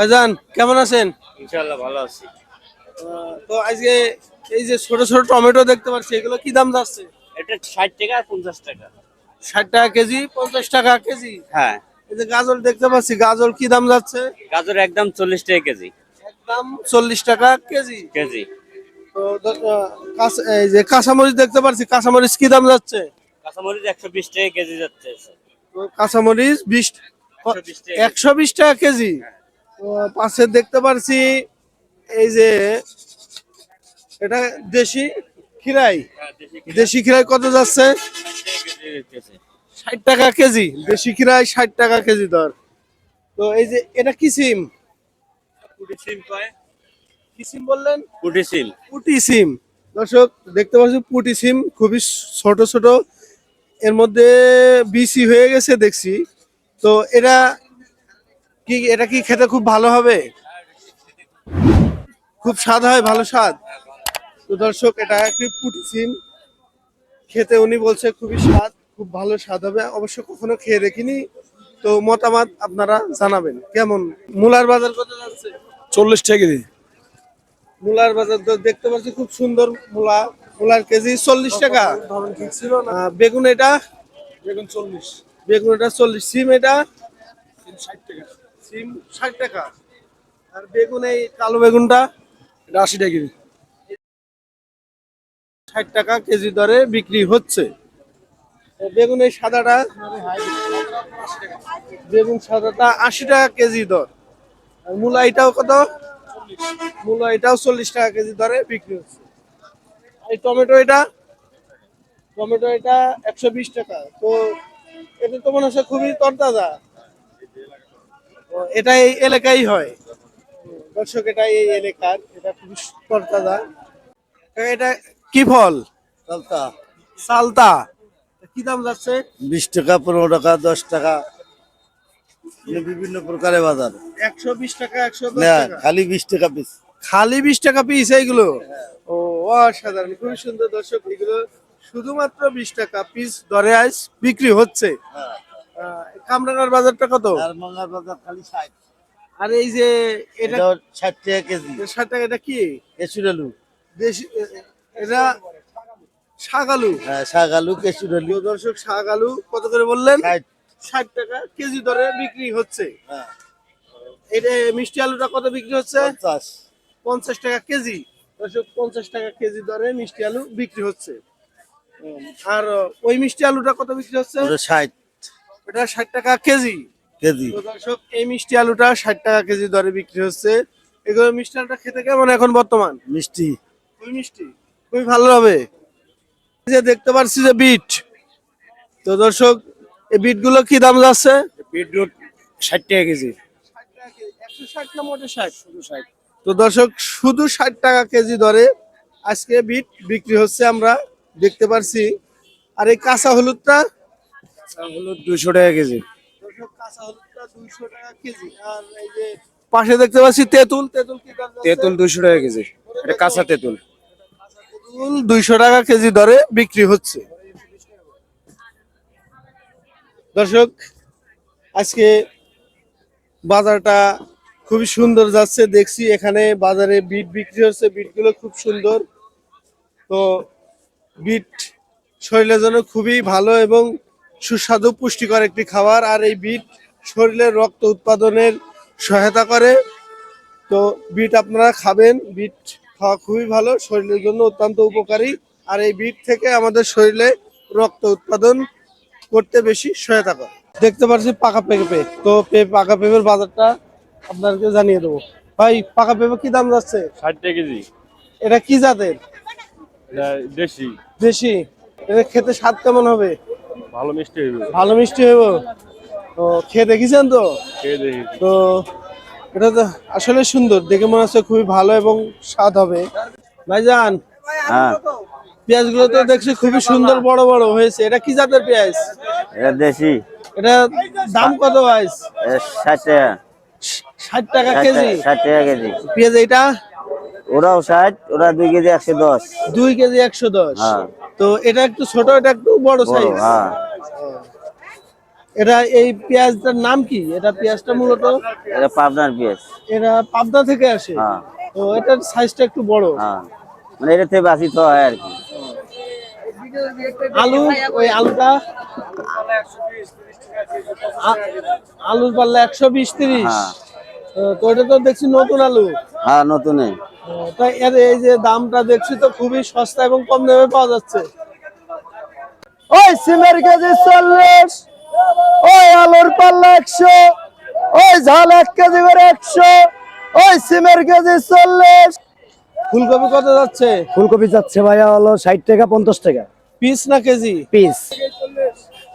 ভাইজান কেমন আছেন? ইনশাআল্লাহ ভালো আছি। তো আজকে এই যে ছোট ছোট টমেটো দেখতে পাচ্ছি এগুলো কি দাম যাচ্ছে? এটা ষাট টাকা আর পঞ্চাশ টাকা। ষাট টাকা কেজি পঞ্চাশ টাকা কেজি? হ্যাঁ। এই যে গাজর দেখতে পাচ্ছি গাজর কি দাম যাচ্ছে? গাজর একদম চল্লিশ টাকা কেজি। একদম চল্লিশ টাকা কেজি। কেজি। তো এই যে কাঁচামরিচ দেখতে পাচ্ছি কাঁচামরিচ কি দাম যাচ্ছে? কাঁচামরিচ একশো বিশ টাকা কেজি যাচ্ছে। তো কাঁচামরিচ বিশ 120 টাকা। একশো বিশ টাকা কেজি? তো পাশে দেখতে পারছি এই যে এটা দেশি খিরাই। হ্যাঁ, দেশি খিরাই। কত যাচ্ছে? ষাট টাকা কেজি। দেশি খিরাই ষাট টাকা কেজি দর। তো এই যে এটা কি সিম? কি সিম বললেন? পুটি সিম। পুটি সিম। দর্শক দেখতে পাচ্ছি পুটি সিম খুবই ছোট ছোট। এর মধ্যে বিসি হয়ে গেছে দেখছি। তো এটা কি এটা কি খেতে খুব ভালো হবে? খুব স্বাদ হয় ভালো স্বাদ। তো দর্শক এটা একটি পুটি সিম। খেতে উনি বলছে খুবই স্বাদ খুব ভালো স্বাদ হবে। অবশ্য কখনো খেয়ে দেখিনি। তো মতামত আপনারা জানাবেন। কেমন? মূলার বাজার কত যাচ্ছে? চল্লিশ টাকা কেজি। মূলার বাজার তো দেখতে পাচ্ছি খুব সুন্দর মূলা। মূলার কেজি চল্লিশ টাকা। আহ, বেগুন এটা? বেগুন চল্লিশ। বেগুন এটা চল্লিশ। সিম এটা? ষাট টাকা। সিম ষাট টাকা। আর বেগুন এই কালো বেগুনটা, এটা আশি টাকা কেজি। ষাট টাকা কেজি দরে বিক্রি হচ্ছে। বেগুন এই সাদাটা, বেগুন সাদাটা আশি টাকা কেজি দর। আর মূলা এটাও কত? মূলা এটাও চল্লিশ টাকা কেজি দরে বিক্রি হচ্ছে। এই টমেটো এটা টমেটো এটা একশো বিশ টাকা। তো এটা তো মনে হচ্ছে খুবই তরতাজা। এটা এই এলাকায় হয়। দর্শক এটা এই এলাকার এটা খুবই তরতাজা এটা কি ফল? চালতা সালতা। কি দাম যাচ্ছে? বিশ টাকা পনেরো টাকা দশ টাকা। বিভিন্ন প্রকারের বাজার। একশো বিশ টাকা একশো খালি বিশ টাকা পিস খালি বিশ টাকা পিস এইগুলো? ও অসাধারণ। খুবই সুন্দর দর্শক এগুলো শুধুমাত্র বিশ টাকা পিস দরে আইস বিক্রি হচ্ছে। আহ, কামরাঙ্গার বাজারটা কত? আর মাঙ্গার বাজার খালি ষাট। আর এই যে এটা ষাট টাকা কেজি। ষাট টাকা এটা কি? কেশুর আলু। দেশি এটা শাক আলু। হ্যাঁ শাক আলু কেশুর আলু। দর্শক শাক আলু কত করে বললেন? ষাট। ষাট টাকা কেজি দরে বিক্রি হচ্ছে। হ্যাঁ। এটা মিষ্টি আলুটা কত বিক্রি হচ্ছে? পঞ্চাশ। পঞ্চাশ টাকা কেজি। দর্শক পঞ্চাশ টাকা কেজি দরে মিষ্টি আলু বিক্রি হচ্ছে। আর ওই মিষ্টি আলুটা কত বিক্রি হচ্ছে? ষাট। ওটা ষাট টাকা কেজি। কেজি। দর্শক এই মিষ্টি আলুটা ষাট টাকা কেজি দরে বিক্রি হচ্ছে। এগুলো মিষ্টি আলুটা খেতে কেমন এখন বর্তমান? মিষ্টি। খুবই মিষ্টি খুবই ভালো হবে। যে দেখতে পাচ্ছি যে বিট। তো দর্শক এই বিটগুলো কি দাম যাচ্ছে? বিটরুট ষাট টাকা কেজি একশো ষাট না মোটে ষাট? শুধু ষাট। তো দর্শক শুধু ষাট টাকা কেজি দরে আজকে বিট বিক্রি হচ্ছে আমরা দেখতে পারছি। আর এই কাঁচা হলুদটা হলো দুশো টাকা কেজি। দর্শক কাঁচা হলুদটা দুইশো টাকা কেজি। পাশে দেখতে পাচ্ছি তেঁতুল। তেঁতুল কি তেঁতুল দুশো টাকা কেজি। এটা কাঁচা তেঁতুল। তেঁতুল দুইশো টাকা কেজি দরে বিক্রি হচ্ছে। দর্শক আজকে বাজারটা খুবই সুন্দর যাচ্ছে। দেখছি এখানে বাজারে বিট বিক্রি হচ্ছে। বিটগুলো খুব সুন্দর। তো বিট শরীরের জন্য খুবই ভালো এবং সুস্বাদু পুষ্টিকর একটি খাবার আর এই বিট শরীরের রক্ত উৎপাদনের সহায়তা করে। তো বিট আপনারা খাবেন বিট খাওয়া খুবই ভালো শরীরের জন্য অত্যন্ত উপকারী। আর এই বিট থেকে আমাদের শরীরে রক্ত উৎপাদন করতে বেশি সহায়তা করে। দেখতে পাচ্ছি পাকা পেঁপে। তো পাকা পেঁপের বাজারটা আপনাদেরকে জানিয়ে দেবো। ভাই পাকা পেঁপে কি দাম যাচ্ছে? ষাট টাকা কেজি। এটা কি জাতের? দেশি। দেশি। এটা খেতে স্বাদ কেমন হবে? ভালো মিষ্টি হইবে। ভালো মিষ্টি হইব। তো খেয়ে দেখেছেন তো? খেয়ে দেখি। তো এটা তো আসলে সুন্দর। দেখে মনে হচ্ছে খুবই ভালো এবং স্বাদ হবে। ভাইজান হ্যাঁ। পেঁয়াজগুলো তো দেখছি খুবই সুন্দর বড় বড় হয়েছে। এটা কি জাতের পেঁয়াজ? এটা দেশি। এটা দাম কত ভাই ষাট টাকা। ষাট টাকা কেজি। ষাট টাকা কেজি। পেঁয়াজ এটা ওরাও ষাট ওরা দুই কেজি একশো দশ। দুই কেজি একশো দশ। হ্যাঁ। তো এটা একটু ছোট এটা একটু বড় সাইজ হ্যাঁ। এটা এই পেঁয়াজটার নাম কি? এটা পেঁয়াজটা মূলত? এটা পাবনার পেঁয়াজ। এটা পাবনা থেকে আসে? হ্যাঁ। তো এটার সাইজটা একটু বড়। মানে এটা থেকে বাসি তো হয় আর কি। আলু ওই আলুটা আলুর পাল্লা একশো বিশ তিরিশ। তো এটা তো দেখছি নতুন আলু। হ্যাঁ নতুনে তাই এর এই যে দামটা দেখছি তো খুবই সস্তা এবং কম দামে পাওয়া যাচ্ছে। ওই সিমের কেজি চল্লিশ ওই আলুর পাল্লা একশো ওই ঝাল এক কেজি করে একশো ওই সিমের কেজি চল্লিশ। ফুলকপি কত যাচ্ছে? ফুলকপি যাচ্ছে ভাইয়া হলো ষাট টাকা পঞ্চাশ টাকা। পিস না কেজি? পিস।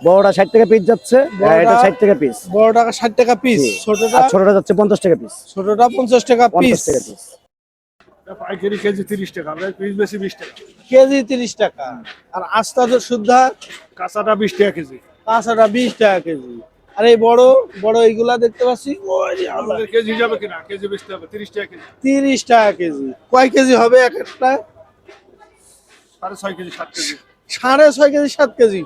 বড়টা ষাট টাকা পিস যাচ্ছে বড়টা- এটা ষাট টাকা পিস। বড় টাকা ষাট টাকা পিস ছোটটা ছোটটা যাচ্ছে পঞ্চাশ টাকা পিস। ছোটটা পঞ্চাশ টাকা পিস। পঞ্চাশ টাকা পিস। পাইকারি কেজি তিরিশ টাকা আমরা পিস বেশি বিশ টাকা। কেজি তিরিশ টাকা। আর শুদ্ধা কাঁচাটা বিশ টাকা কেজি। কাঁচাটা বিশ টাকা কেজি। আর এই বড় বড় এইগুলা দেখতে পাচ্ছি? আমাদের কেজি যাবে কিনা? কেজি হবে তিরিশ টাকা কেজি। তিরিশ টাকা কেজি। কয় কেজি হবে এক একটা? সাড়ে ছয় কেজি সাত কেজি। সাড়ে ছয় কেজি সাত কেজি।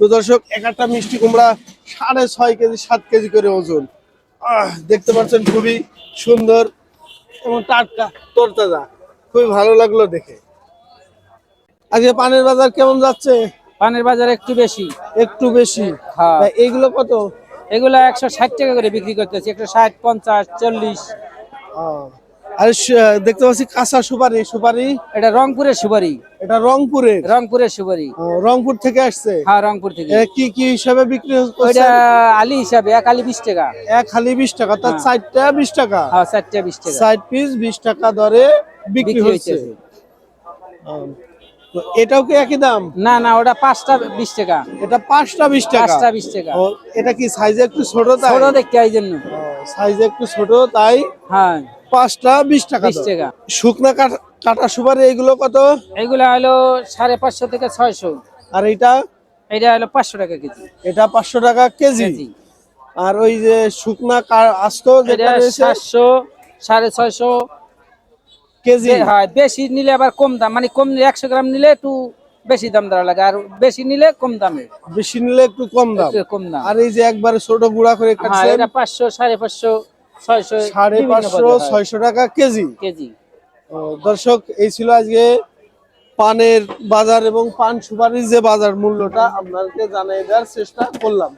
তো দর্শক এক একটা মিষ্টি কুমড়া সাড়ে ছয় কেজি সাত কেজি করে ওজন। দেখতে পাচ্ছেন খুবই সুন্দর এবং টাটকা। তরতাজা খুবই ভালো লাগল দেখে। আজকে পানের বাজার কেমন যাচ্ছে? পানের বাজার একটু বেশি। একটু বেশি? হ্যাঁ। এইগুলো কত? এগুলো একশো ষাট টাকা করে বিক্রি করতেছি একশো ষাট পঞ্চাশ চল্লিশ। আর দেখতে পাচ্ছি কাঁচা সুপারি সুপারি। এটা রংপুরের সুপারি। এটা রংপুরের? রংপুরের সুপারি। রংপুর থেকে আসছে? হ্যাঁ রংপুর থেকে। কি কি হিসাবে বিক্রি ওইটা আলি হিসাবে এক আলি বিশ টাকা। এক খালি বিশ টাকা তার হ্যাঁ। চারটা বিশ টাকা। হ্যাঁ চারটা বিশ টাকা। সাইড পিস বিশ টাকা দরে বিক্রি হচ্ছে। এটাও কি একই দাম? না না ওটা পাঁচটা বিশ টাকা। এটা পাঁচটা বিশ টাকা। পাঁচটা বিশ টাকা। এটা কি সাইজে একটু ছোট তাই? ছোট দেখতে এই জন্য। সাইজে একটু ছোট তাই? হ্যাঁ। পাঁচটা বিশ টাকা বিশ টাকা। শুকনা কাটা সুপারি এগুলো কত? এগুলো হলো সাড়ে পাঁচশো থেকে ছয়শো। আর এটা এটা হলো পাঁচশো টাকা কেজি। এটা পাঁচশো টাকা কেজি। আর ওই যে শুকনা আস্ত যেটা সাতশো সাড়ে ছয়শো। কেজি। হয় বেশি নিলে আবার কম দাম মানে কম একশো গ্রাম নিলে একটু বেশি দাম দেওয়া লাগে আর বেশি নিলে কম দামে। বেশি নিলে একটু কম দাম। কম দাম। আর এই যে একবারে ছোট গুঁড়া করে হ্যাঁ এটা পাঁচশো সাড়ে পাঁচশো। সাড়ে পাঁচশো ছয়শো টাকা কেজি। কেজি। দর্শক এই ছিল আজকে পানের বাজার এবং পান সুপারির যে বাজার মূল্যটা আপনাদেরকে জানিয়ে দেওয়ার চেষ্টা করলাম।